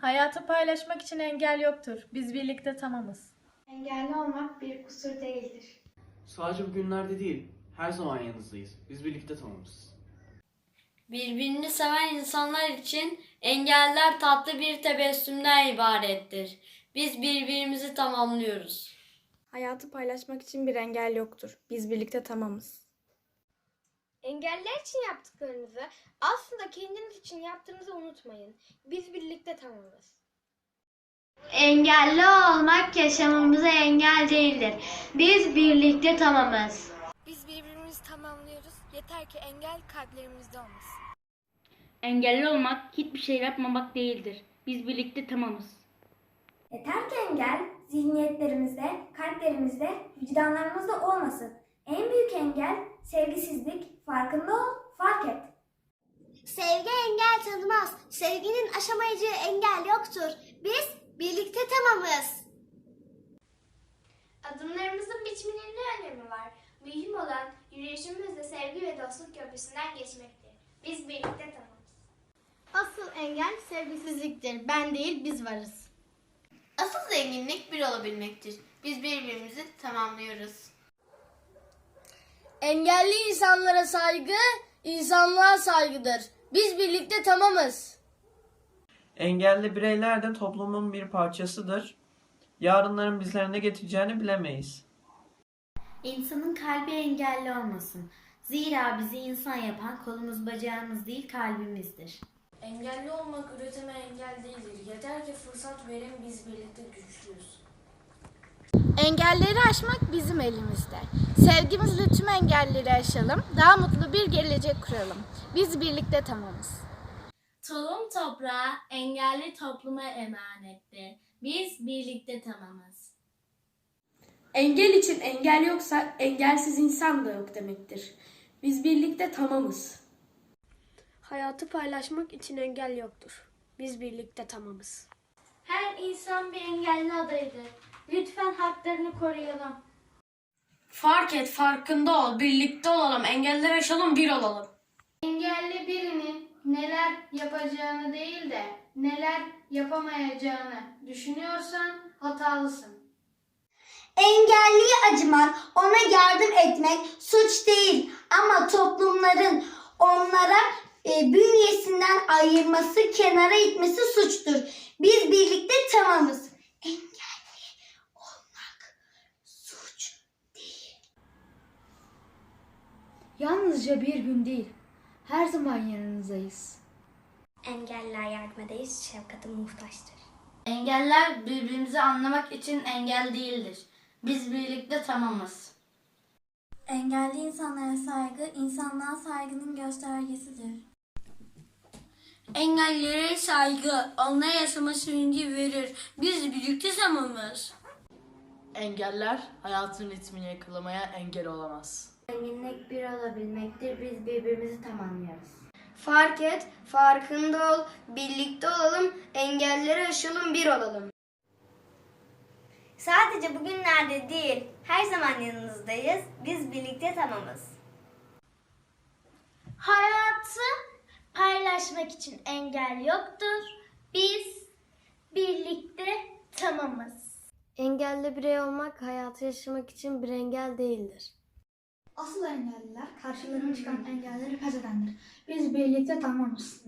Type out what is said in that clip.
Hayatı paylaşmak için engel yoktur. Biz birlikte tamamız. Engelli olmak bir kusur değildir. Sadece bugünlerde değil, her zaman yanınızdayız. Biz birlikte tamamız. Birbirini seven insanlar için engeller tatlı bir tebessümden ibarettir. Biz birbirimizi tamamlıyoruz. Hayatı paylaşmak için bir engel yoktur. Biz birlikte tamamız. Engeller için yaptıklarınızı aslında kendiniz için yaptığınızı unutmayın. Biz birlikte tamamız. Engelli olmak yaşamımıza engel değildir. Biz birlikte tamamız. Biz birbirimizi tamamlıyoruz. Yeter ki engel kalplerimizde olmasın. Engelli olmak hiçbir şey yapmamak değildir. Biz birlikte tamamız. Yeter ki engel zihniyetlerimizde, kalplerimizde, vicdanlarımızda olmasın. En büyük engel sevgisizlik. Farkında ol, fark et. Sevgi engel tanımaz. Sevginin aşamayacağı engel yoktur. Biz birlikte tamamız. Adımlarımızın biçiminin ne önemi var? Mühim olan yürüyüşümüzde sevgi ve dostluk köprüsünden geçmektir. Biz birlikte tamamız. Asıl engel sevgisizliktir. Ben değil biz varız. Asıl zenginlik bir olabilmektir. Biz birbirimizi tamamlıyoruz. Engelli insanlara saygı, insanlığa saygıdır. Biz birlikte tamamız. Engelli bireyler de toplumun bir parçasıdır. Yarınların bizlere ne getireceğini bilemeyiz. İnsanın kalbi engelli olmasın. Zira bizi insan yapan kolumuz bacağımız değil kalbimizdir. Engelli olmak üretime engel değildir. Yeter ki fırsat verin biz birlikte güçlüyüz. Engelleri aşmak bizim elimizde. Sevgimizle tüm engelleri aşalım. Daha mutlu bir gelecek kuralım. Biz birlikte tamamız. Tohum toprağı engelli topluma emanettir. Biz birlikte tamamız. Engel için engel yoksa engelsiz insan da yok demektir. Biz birlikte tamamız. Hayatı paylaşmak için engel yoktur. Biz birlikte tamamız. Her insan bir engelli adayıdır. Lütfen haklarını koruyalım. Fark et, farkında ol. Birlikte olalım. Engeller aşalım, bir olalım. Engelli birinin neler yapacağını değil de neler yapamayacağını düşünüyorsan hatalısın. Engelliye acımak, ona yardım etmek suç değil. Ama toplumların onlara e, bünyesinden ayırması, kenara itmesi suçtur. Biz birlikte tamamız. Engelli olmak suç. Yalnızca bir gün değil. Her zaman yanınızdayız. Engelliler yardım ederiz, şefkate muhtaçtır. Engeller birbirimizi anlamak için engel değildir. Biz birlikte tamamız. Engelli insanlara saygı, insanlığa saygının göstergesidir. Engellere saygı, onlara yaşama sevinci verir. Biz birlikte tamamız. Engeller hayatın ritmini yakalamaya engel olamaz. Zenginlik bir olabilmektir. Biz birbirimizi tamamlıyoruz. Fark et, farkında ol, birlikte olalım, engelleri aşalım, bir olalım. Sadece bugünlerde değil, her zaman yanınızdayız. Biz birlikte tamamız. Hayatı paylaşmak için engel yoktur. Biz birlikte tamamız. Engelli birey olmak hayatı yaşamak için bir engel değildir. Asıl engelliler karşılarına çıkan engelleri pes edendir. Biz birlikte tamamız.